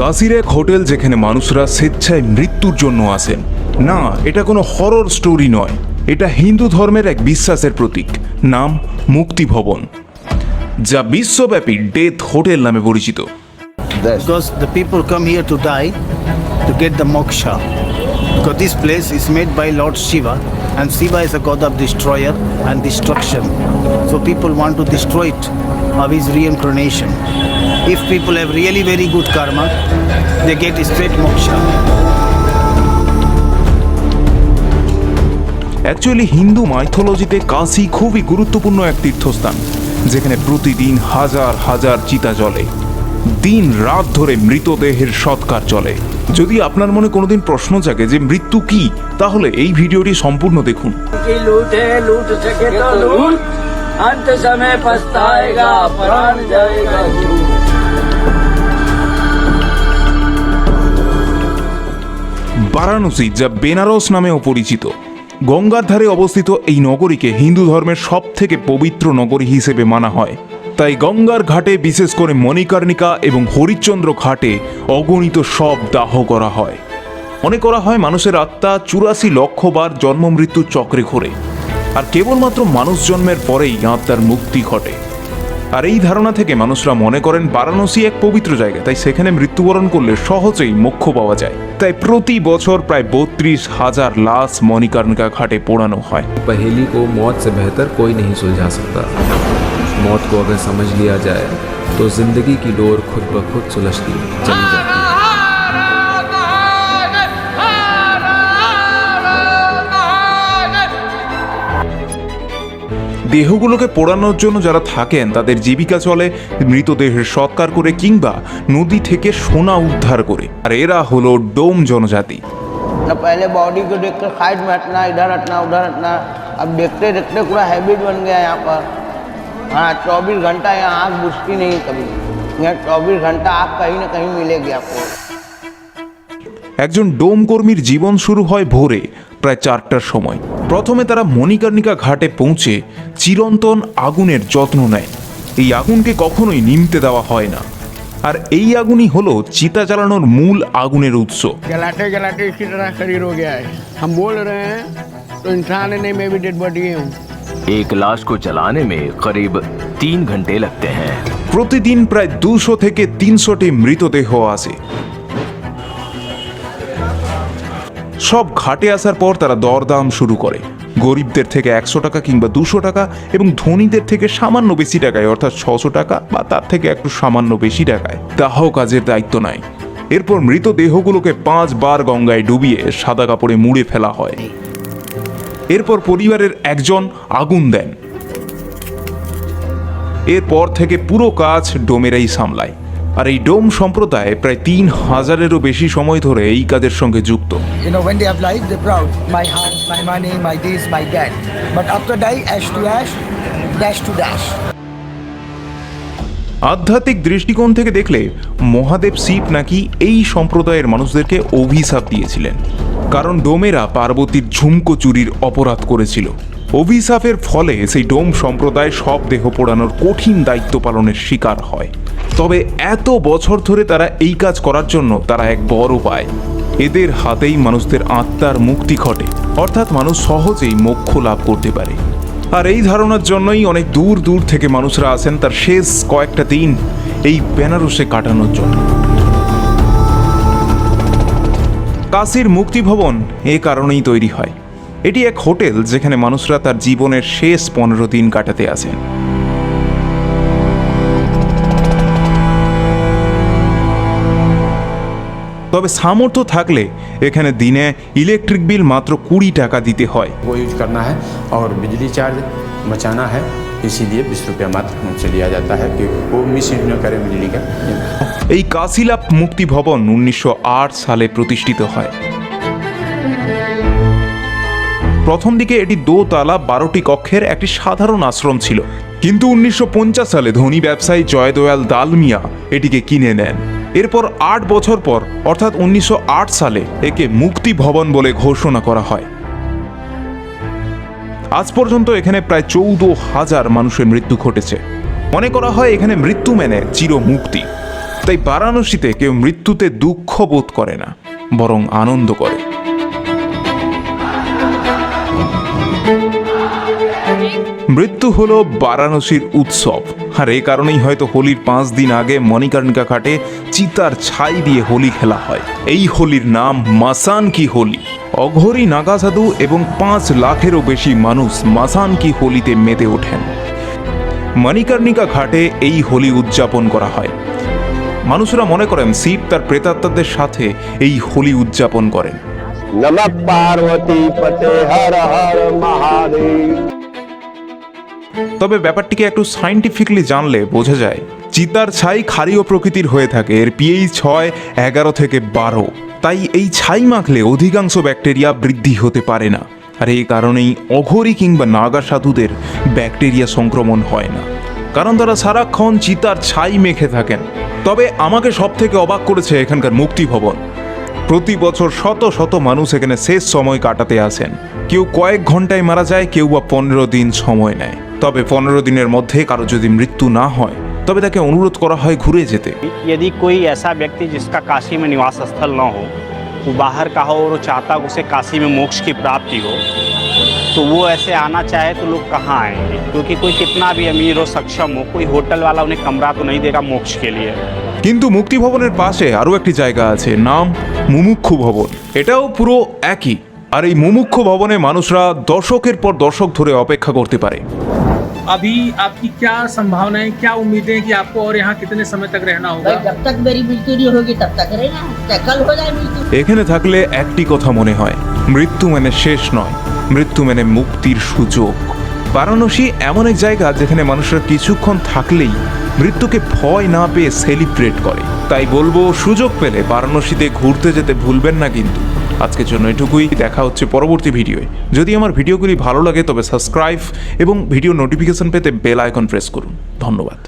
কাশির এক হোটেল যেখানে মানুষরা স্বেচ্ছায় মৃত্যুর জন্য আসেন। না এটা কোনো হরর স্টোরি নয়। এটা হিন্দু ধর্মের এক বিশ্বাসের প্রতীক। নাম মুক্তি ভবন যা বিশ্বব্যাপী ডেথ হোটেল নামে পরিচিত। Because the people come here to die to this place is made by Lord Shiva, and Shiva is a god of destroyer and destruction. So people want to destroy it of his reincarnation. If people have really very good karma, they get straight moksha. Actually Hindu মাইথোলজিতে Kashi খুবই গুরুত্বপূর্ণ এক তীর্থস্থান যেখানে প্রতিদিন হাজার হাজার চিতা জ্বলে দিন রাত ধরে মৃতদেহের সৎকার চলে যদি আপনার মনে কোনোদিন প্রশ্ন জাগে যে মৃত্যু কি তাহলে এই ভিডিওটি সম্পূর্ণ দেখুন। বারাণসী যা বেনারস নামেও পরিচিত গঙ্গার ধারে অবস্থিত এই নগরীকে হিন্দু ধর্মের সব থেকে পবিত্র নগরী হিসেবে মানা হয়। তাই গঙ্গার ঘাটে বিশেষ করে মণিকর্ণিকা এবং হরিশ্চন্দ্র ঘাটে অগণিত সব দাহ করা হয়। মনে করা হয় মানুষের আত্মা চুরাশি লক্ষ বার জন্মমৃত্যু চক্রে ঘোরে। আর কেবলমাত্র মানুষ জন্মের পরেই আত্মার মুক্তি ঘটে। আর এই ধারণা থেকে মানুষরা মনে করেন বারাণসী এক পবিত্র জায়গা, তাই সেখানে মৃত্যুবরণ করলে সহজেই মোক্ষ পাওয়া যায়। তাই প্রতি বছর প্রায় বত্রিশ হাজার লাশ মণিকর্ণিকা ঘাটে পোড়ানো হয়। পহেলি কো মত সে বেহতর, কোই সুলঝা সকতা। मौत को अगर समझ लिया जाए तो जिंदगी की डोर खुद ब खुद सुलझती चली जाती है দেহগুলোকে পোড়ানোর জন্য যারা থাকেন তাদের জীবিকা চলে মৃতদেহের সৎকার করে কিংবা নদী থেকে সোনা উদ্ধার করে আর এরা হলো ডোম জনজাতি ना पहले बॉडी को देखकर साइड में हटना इधर हटना उधर हटना अब देखते देखते पूरा हैबिट बन गया यहाँ पर हाँ चौबीस घंटा यहाँ आग बुझती नहीं कभी यहाँ चौबीस घंटा आग कहीं ना कहीं मिलेगी आपको একজন ডোম কর্মীর জীবন শুরু হয় ভোরে প্রায় চারটার সময় প্রথমে তারা মণিকর্ণিকা ঘাটে পৌঁছে চিরন্তন আগুনের যত্ন নেয় এই আগুনকে কখনোই নিমতে দেওয়া হয় না আর এই আগুনই হলো চিতা জ্বালানোর মূল আগুনের উৎস जलाते जलाते इसी तरह शरीर हो गया है हम बोल रहे हैं तो इंसान नहीं मैं भी डेड बॉडी हूँ एक लाश को जलाने में करीब तीन घंटे लगते हैं প্রতিদিন প্রায় দুশো থেকে তিনশোটি মৃতদেহ আসে সব ঘাটে আসার পর তারা দরদাম শুরু করে গরিবদের থেকে একশো টাকা কিংবা দুশো টাকা এবং ধনীদের থেকে সামান্য বেশি টাকায় অর্থাৎ ছশো টাকা বা তার থেকে একটু সামান্য বেশি টাকায় দাহ কাজের দায়িত্ব নেয় এরপর মৃতদেহগুলোকে পাঁচবার গঙ্গায় ডুবিয়ে সাদা কাপড়ে মুড়ে ফেলা হয় এরপর পরিবারের একজন আগুন দেন। এরপর থেকে পুরো কাজ ডোমেরাই সামলায়। আর এই ডোম সম্প্রদায় প্রায় তিন হাজারেরও বেশি সময় ধরে এই কাজের সঙ্গে যুক্ত। ড্যাশ টু ড্যাশ আধ্যাত্মিক দৃষ্টিকোণ থেকে দেখলে মহাদেব শিব নাকি এই সম্প্রদায়ের মানুষদেরকে অভিশাপ দিয়েছিলেন। কারণ ডোমেরা পার্বতীর ঝুমকো চুরির অপরাধ করেছিল। অভিশাপের ফলে সেই ডোম সম্প্রদায় সব দেহ পোড়ানোর কঠিন দায়িত্ব পালনের শিকার হয়। তবে এত বছর ধরে তারা এই কাজ করার জন্য তারা এক বড় পায় এদের হাতেই মানুষদের আত্মার মুক্তি ঘটে। অর্থাৎ মানুষ সহজেই মোক্ষ লাভ করতে পারে। আর এই ধারণার জন্যই অনেক দূর দূর থেকে মানুষরা আসেন তার শেষ কয়েকটা দিন এই বেনারসে কাটানোর জন্য। কাশীর মুক্তি ভবন এ কারণেই তৈরি হয়। এটি এক হোটেল যেখানে মানুষরা তার জীবনের শেষ পনেরো দিন কাটাতে আসেন। তবে সামর্থ্য থাকলে এখানে দিনে ইলেকট্রিক বিল মাত্র কুড়ি টাকা দিতে হয় वो यूज करना है और बिजली चार्ज बचाना है इसीलिए बीस रुपया मात्र हमसे लिया जाता है कि वो मिस यूज न करें बिजली का এই কাশিলাপ মুক্তি ভবন উনিশশো সালে প্রতিষ্ঠিত হয় প্রথম দিকে এটি দোতলা বারোটি কক্ষের একটি সাধারণ আশ্রম ছিল কিন্তু উনিশশো সালে ধনী ব্যবসায়ী জয়দয়াল দালমিয়া এটিকে কিনে নেন এরপর আট বছর পর, অর্থাৎ উনিশশো আট সালে, একে মুক্তি ভবন বলে ঘোষণা করা হয়। আজ পর্যন্ত এখানে প্রায় চৌদ্দ হাজার মানুষের মৃত্যু ঘটেছে। মনে করা হয় এখানে মৃত্যু মেনে চির মুক্তি। তাই বারাণসীতে কেউ মৃত্যুতে দুঃখ বোধ করে না, বরং আনন্দ করে। মৃত্যু হলো বারাণসীর উৎসব। আর এই কারণেই হয়তো হোলির পাঁচ দিন আগে মণিকর্ণিকা ঘাটে চিতার ছাই দিয়ে হোলি খেলা হয়। এই হোলির নাম মাসান কি হোলি। অঘরি নাগাসাধু এবং পাঁচ লাখেরও বেশি মানুষ মাসান কি হোলিতে মেতে ওঠেন। মণিকর্ণিকা ঘাটে এই হোলি উদযাপন করা হয়। মানুষরা মনে করেন শিব তার প্রেতাত্মাদের সাথে এই হোলি উদযাপন করেন। নম পার্বতী পতে হর হর মহাদেব। তবে ব্যাপারটিকে একটু সাইন্টিফিকলি জানলে বোঝা যায়, চিতার ছাই ক্ষারীয় প্রকৃতির হয়ে থাকে, এর পিএইচ ছয় এগারো থেকে বারো। তাই এই ছাই মাখলে অধিকাংশ ব্যাকটেরিয়া বৃদ্ধি হতে পারে না। আর এই কারণেই অঘরী কিংবা নাগা সাধুদের ব্যাকটেরিয়া সংক্রমণ হয় না। কারণ তারা সারাক্ষণ চিতার ছাই মেখে থাকেন। তবে আমাকে সব থেকে অবাক করেছে এখানকার মুক্তি ভবন প্রতি বছর শত শত মানুষ এখানে শেষ সময় কাটাতে আসেন। কেউ কয়েক ঘন্টায় মারা যায়, কেউ বা পনেরো দিন সময় নেয়। তবে পনেরো দিনের মধ্যে কারো যদি মৃত্যু না হয় তবে তাকে অনুরোধ করা হয় ঘুরে যেতে यदि कोई ऐसा व्यक्ति जिसका काशी में निवास स्थल न हो वो बाहर का हो और वो चाहता हो उसे काशी में मोक्ष की प्राप्ति हो तो वो ऐसे आना चाहे तो लोग कहाँ आएंगे क्योंकि कोई कितना भी अमीर हो सक्षम हो कोई होटल वाला उन्हें कमरा तो नहीं देगा मोक्ष के लिए কিন্তু মুক্তি ভবনের পাশে আরও একটি জায়গা আছে নাম মুমুক্ষু ভবন এটাও পুরো একই আর এই মুমুক্ষু ভবনে মানুষরা দশকের পর দশক ধরে অপেক্ষা করতে পারে अभी आपकी क्या संभावनाएं क्या उम्मीदें हैं कि आपको और यहाँ कितने समय तक रहना होगा जब तक मेरी मृत्यु नहीं होगी तब तक रहना चाहे कल हो जाए मृत्यु এখানে থাকলে একটি কথা মনে হয় মৃত্যু মানে শেষ নয় মৃত্যু মানে মুক্তির সুযোগ বারাণসী এমন এক জায়গা যেখানে মানুষরা কিছুক্ষণ থাকলেই মৃত্যুকে ভয় না পেয়ে সেলিব্রেট করে তাই বলবো সুযোগ পেলে বারাণসীতে ঘুরতে যেতে ভুলবেন না কিন্তু আজকের জন্য এটুকুই। দেখা হচ্ছে পরবর্তী ভিডিওয়ে। যদি আমার ভিডিওগুলি ভালো লাগে, তবে সাবস্ক্রাইব এবং ভিডিও নোটিফিকেশন পেতে বেল আইকন প্রেস করুন। ধন্যবাদ।